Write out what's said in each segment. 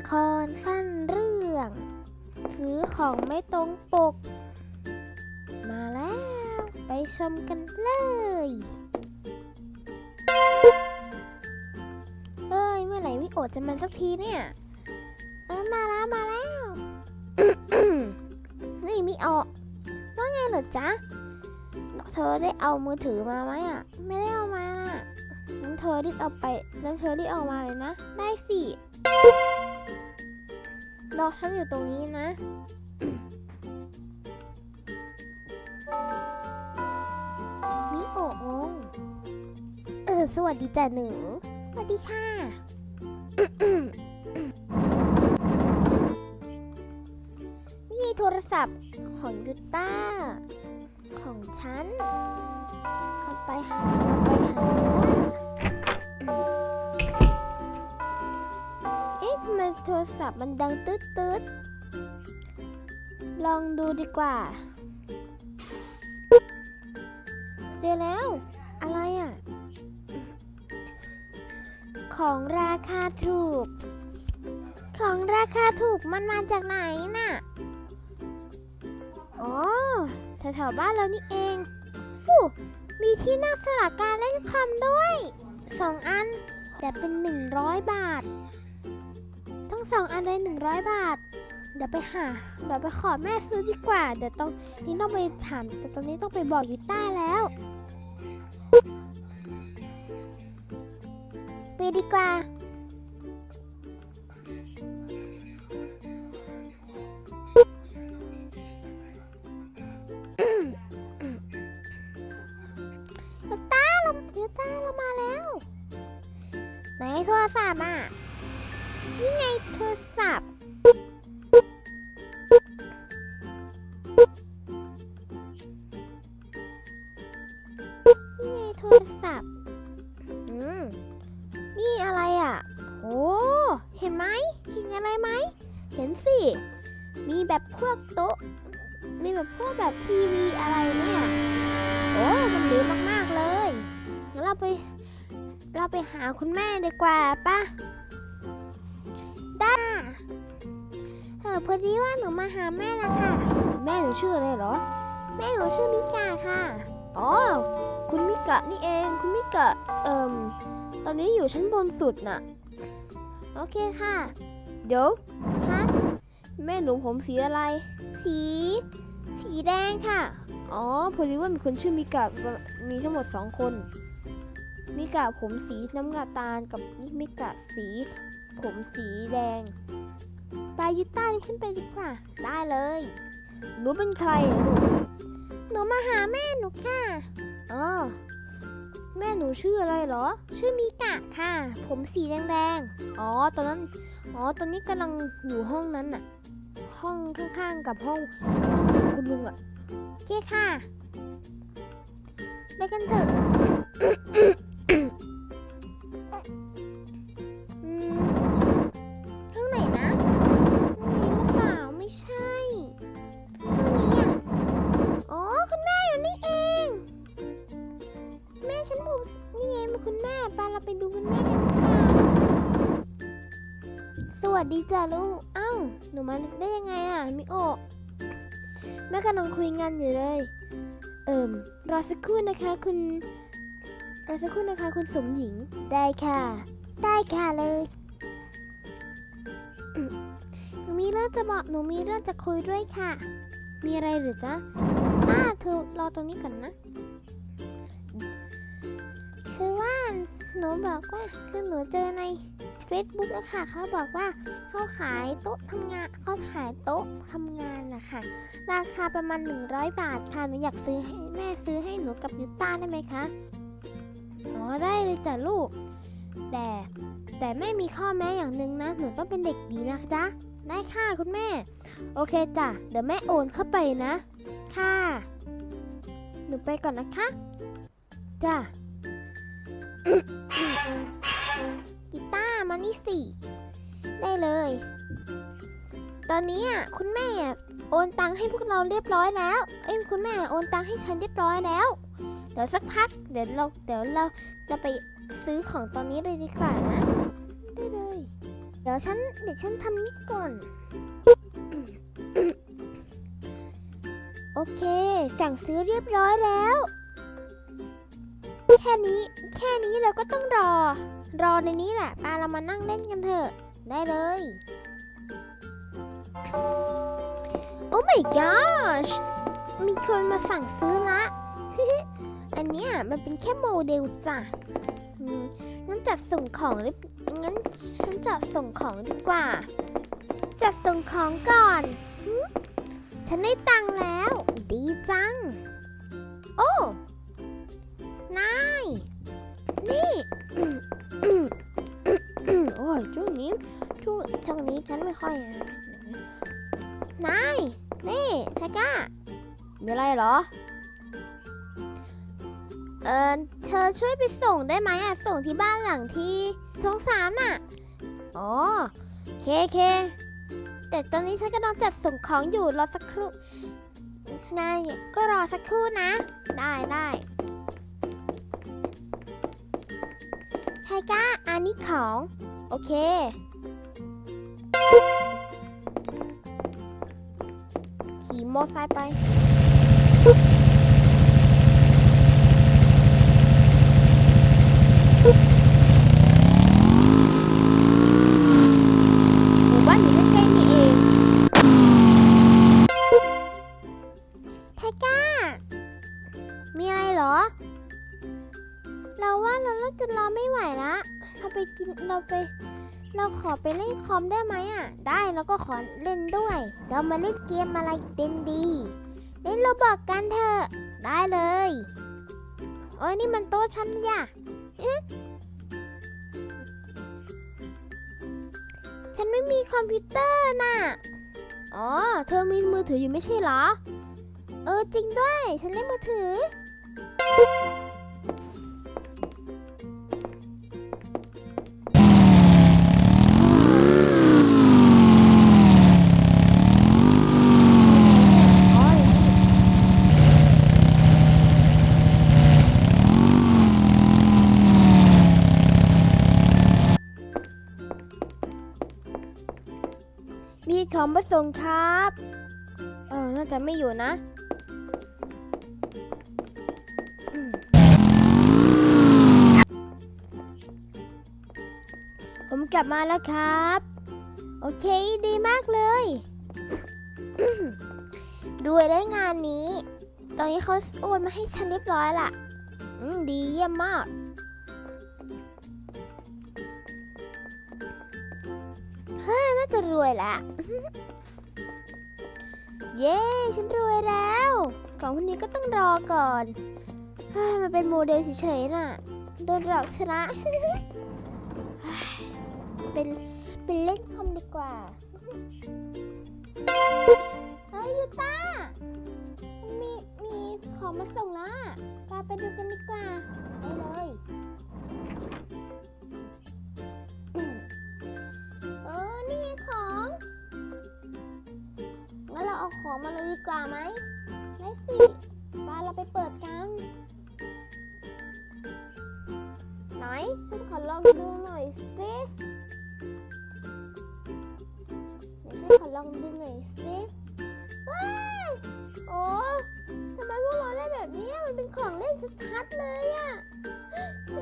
ละครสั้นเรื่อง ซื้อของไม่ตรงปก มาแล้ว ไปชมกันเลย เอ้ย เมื่อไหร่วิโอจะมาสักทีเนี่ย เออมาแล้วมาแล้ว นี่มิโอว่าไงเหรอจ๊ะ เธอได้เอามือถือมาไหมอะ ไม่ได้เอามาน่ะงั้นเธอรีบเอาไปงั้นเธอรีบเอามาเลยนะ ได้สิ รอฉันอยู่ตรงนี้นะ มิโอะงงเออ สวัสดีจ้ะหนู สวัสดีค่ะ นี่โทรศัพท์ของยูต้า ของฉันเอาไปหาเอาไปหา โทรศัพท์มันดังตืดตืดๆลองดูดีกว่า เจอแล้ว อะไรอะ ของราคาถูก ของราคาถูกมันมาจากไหนน่ะอ๋อแถวๆบ้านเรานี่เองฟูมีที่นั่งสลักการเล่นคอมด้วย สองอันแต่เป็น 100 บาท สองอันเลยหนึ่งร้อยบาท เดี๋ยวไปหาเดี๋ยวไปขอแม่ซื้อดีกว่า เดี๋ยวต้องนี่ต้องไปถาม แต่ตอนนี้ต้องไปบอกยูต้าแล้ว ไปดีกว่า โทรศัพท์ อืม นี่อะไรอะ โอ้ เห็นไหมเห็นอะไรไหม เห็นสิ มีแบบพวกโต๊ะ มีแบบพวกแบบทีวีอะไรเนี่ย โอ้มันดีมากๆเลยงั้นเราไป เราไปหาคุณแม่ดีกว่าป่ะได้เออพอดีว่าหนูมาหาแม่ละค่ะ แม่หนูชื่ออะไรเหรอ แม่หนูชื่อมิกาค่ะ อ๋อ คุณมิกะนี่เอง คุณมิกะ เอ่มตอนนี้อยู่ชั้นบนสุดน่ะ โอเคค่ะ เดี๋ยวฮะแม่หนูผมสีอะไร สี สีแดงค่ะ อ๋อพอดีว่ามีคนชื่อมิกะ มีทั้งหมดสองคน มิกะผมสีน้ำกาตาลกับมิกะสี ผมสีแดงไปายุต้ารีบขึ้นไปดีกว่า ได้เลย หนูเป็นใครอะลูกหนูมาหาแม่หนูค่ะ อ๋อแม่หนูชื่ออะไรเหรอ ชื่อมิกะค่ะ ผมสีแดงๆ อ๋อ ตอนนั้น อ๋อ ตอนนี้กำลังอยู่ห้องนั้นน่ะ ห้องข้างๆกับห้องคุณลุงอะโอเคค่ะ ไปกันเถอะ แม่กำลังคุยงานอยู่เลย เอิ่ม รอสักครู่นะคะคุณรอสักครู่นะคะคุณสมหญิง ได้ค่ะ ได้ค่ะเลยหนูมีเรื่องจะบอกหนูมีเรื่องจะคุยด้วยค่ะ มีอะไรหรือจ๊ะอ่าเธอรอตรงนี้ก่อนนะคือว่าหนูบอกว่าคือหนูเจอใน Facebook อะค่ะเขาบอกว่าเขาขายโต๊ะทำงานเขาขายโต๊ะทำงานนะคะราคาประมาณ 100 บาทค่ะหนูอยากซื้อให้แม่ซื้อให้หนูกับยูต้าได้ไหมคะอ๋อได้เลยจ้ะลูก แต่แต่แม่มีข้อแม้อย่างหนึ่งนะ หนูต้องเป็นเด็กดีนะจ๊ะได้ค่ะคุณแม่ โอเคจ้ะเดี๋ยวแม่โอนเข้าไปนะ ค่ะ หนูไปก่อนนะคะ จ้ะ กีตาร์มานี่สิได้เลย ตอนนี้คุณแม่โอนตังค์ให้พวกเราเรียบร้อยแล้ว เอ้ยคุณแม่โอนตังค์ให้ฉันเรียบร้อยแล้ว เดี๋ยวสักพัก เดี๋ยวเราเดี๋ยวเราจะไปซื้อของตอนนี้เลยดีกว่านะได้เลย เดี๋ยวฉันเดี๋ยวฉันทำนี่ก่อน โอเค สั่งซื้อเรียบร้อยแล้ว แค่นี้แค่นี้เราก็ต้องรอ รอในนี้แหละปาเรามานั่งเล่นกันเถอะ ได้เลย โอ้ my gosh มีคนมาสั่งซื้อละ อันเนี้ยมันเป็นแค่โมเดลจ้ะงั้นจัดส่งของหรืองั้นฉันจัดส่งของดีกว่า จัดส่งของก่อน ฉันได้ตังแล้ว ดีจัง นี้ช่วงช่วงนี้ฉันไม่ค่อยนายนี่ไทก้ามีอะไรเหรอ เออเธอช่วยไปส่งได้ไหมอะส่งที่บ้านหลังที่สองสามอะอ๋อเคเค แต่ตอนนี้ฉันกำลังจัดส่งของอยู่รอสักครู่นายก็รอสักครู่นะ ได้ได้ไทก้าอันนี้ของ โอเค ขี่มอไซค์ไป เรามาเล่นเกมอะไรเด่นดีเล่นโรบอกกันเถอะ ได้เลย โอ้ยนี่มันโต๊ะฉันอย่ะฉันไม่มีคอมพิวเตอร์น่ะ อ๋อ เธอมีมือถืออยู่ไม่ใช่เหรอ เออจริงด้วย ฉันเล่นมือถือ มีของมาส่งครับเออน่าจะไม่อยู่นะผมกลับมาแล้วครับ โอเคดีมากเลย ด้วยได้งานนี้ ตอนนี้เขาโอนมาให้ฉันเรียบร้อยละอืมดีเยี่ยมมาก จะรวยละเย้ ฉันรวยแล้ว ของคนนี้ก็ต้องรอก่อนมันเป็นโมเดลเฉยๆน่ะ โดนหลอกชนะ เป็น เป็นเล่นคอมดีกว่า เฮ้ยยูต้า มี มีของมาส่งแล้วอะปไปดูกันดีกว่า ของมาเลยดีกว่าไหมได้สิปานเราไปเปิดกัน ไหน ฉันขอลองดูหน่อยสิเดี๋ยวฉันขอลองดูหน่อยสิว้ายโอ้ทำไมพวกเราได้แบบนี้มันเป็นของเล่นชัดๆเลยอะเอ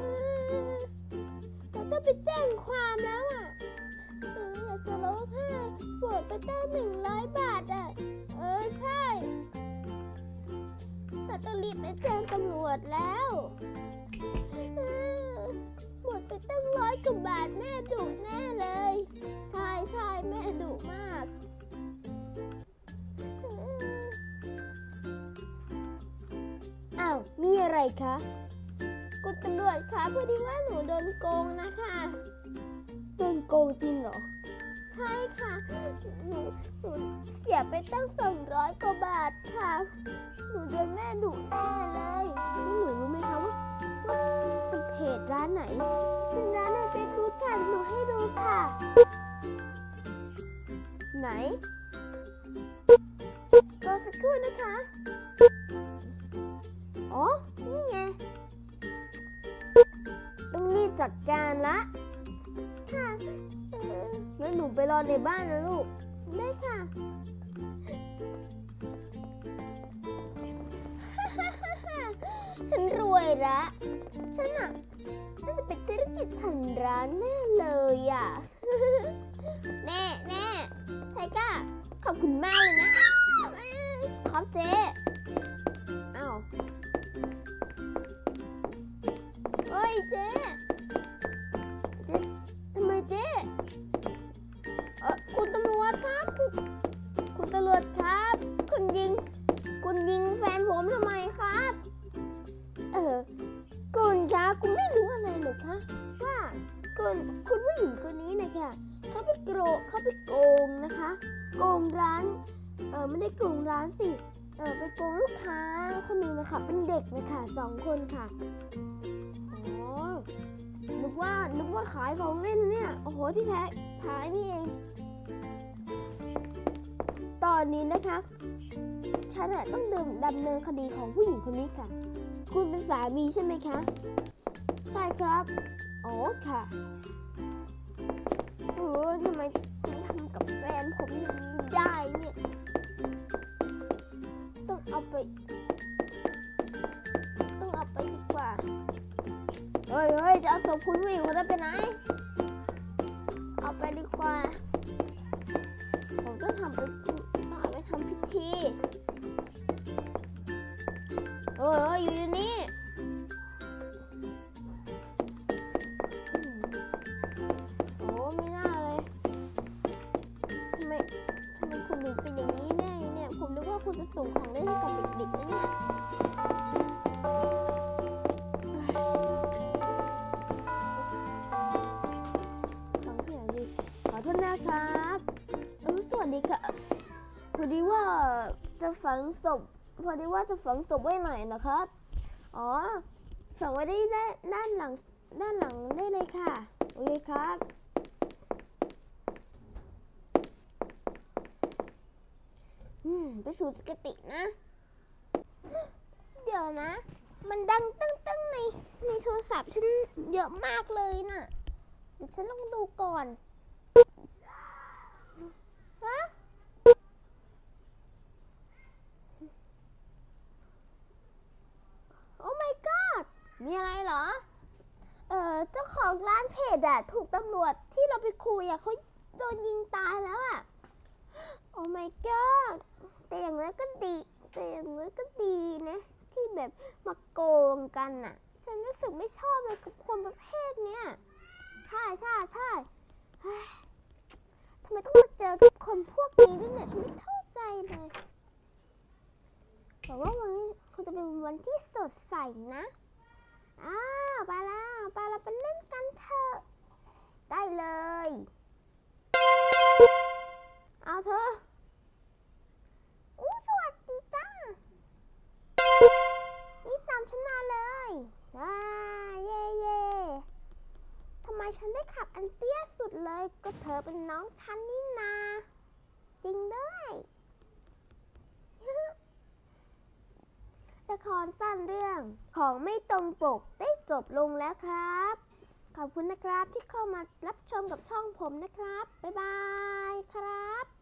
อเราต้องไปแจ้งความแล้วอะเออยากจะร้องไห้ปวดไปตั้งหนึ่งร้อยบาทอะเต้องรีบไปแจ้งตำรวจแล้วเออหมดไปตั้งร้อยกว่าบาทแม่ดุแน่เลย ใช่ใช่แม่ดุมากเอออ้าวมีอะไรคะคุณตำรวจคะพอดีว่าหนูโดนโกงนะคะ โดนโกงจริงเหรอ ใช่ค่ะ หนูหนูเสียไปตั้งสองร้อยกว่าบาทค่ะ หนูโดนแม่ดุแน่เลยนี่หนูรู้ไหมคะว่าว่าเพจร้านไหน เป็นร้านในเฟซบุ๊กค่ะหนูให้ดูค่ะ ไหนรอสักครู่นะคะ อ๋อ นี่ไง ต้องรีบจัดการละค่ะ เออแล้วหนูไปรอในบ้านนะลูก ได้ค่ะ ฉันรวยละฉันอะน่าจะเป็นธุรกิจพันร้านแน่เลยอะ แน่แน่ไทก้า ขอบคุณมากเลยนะอ้าวเอ้ยครับเจ๊ ออไม่ได้โกงร้านสิเออไปโกงลูกค้าคนหนึ่งนะคะเป็นเด็กนะคะสองคนค่ะอ๋อนึกว่านึกว่าขายของเล่นเนี่ยโอ้โหที่แท้ขายนี่เอง ตอนนี้นะคะฉันต้องดำดำเนินคดีของผู้หญิงคนนี้ค่ะ คุณเป็นสามีใช่ไหมคะ ใช่ครับอ๋อค่ะเออทำไมทำกับแฟนผมอย่างนี้ได้ ไปต้องเอาไปดีกว่าเฮ้ยเฮ้ยจะเอาศพคุณผู้หญิงคนนั้นไปไหน เอาไปดีกว่า ผมต้องทำไปต้องเอาไปทำพิธี ฝังศพพอดีว่าจะฝังศพไว้ไหนนะครับ อ๋อฝังไว้ได้ด้านด้านหลังด้านหลังได้เลยค่ะโอเคครับอืมไปสู่สกตินะ เดี๋ยวนะ มันดังตึ้งตึ้งๆในในโทรศัพท์ฉันเยอะมากเลยน่ะ เดี๋ยวฉันลองดูก่อนฮะ โอ้ my god มีอะไรเหรอ เอ่อ เจ้าของร้านเพจอะ ถูกตำรวจที่เราไปคุยอะเขาโดนยิงตายแล้วอะโอ้ my god แต่อย่างนั้นก็ดี แต่อย่างนั้นก็ดีนะ ที่แบบมาโกงกันอะฉันรู้สึกไม่ชอบเลยกับคนประเภทเนี้ยใช่ใช่ใช่ทำไมต้องมาเจอกับคนพวกนี้ด้วยเนี่ย ฉันไม่เข้าใจเลยบอกว่าวันนี้คงจะเป็นวันที่สดใสนะ อ้าว ไปแล้ว ไปเราไปเล่นกันเถอะ ได้เลย เอาเธออู้สวัสดีจ้านี่ตามฉันมาเลยอ่าเย่เย่ทำไมฉันได้ขับอันเตี้ยสุดเลย ก็เธอเป็นน้องฉันนี่นา จริงด้วยละครสั้นเรื่องของไม่ตรงปกได้จบลงแล้วครับ ขอบคุณนะครับที่เข้ามารับชมกับช่องผมนะครับ บ๊ายบายครับ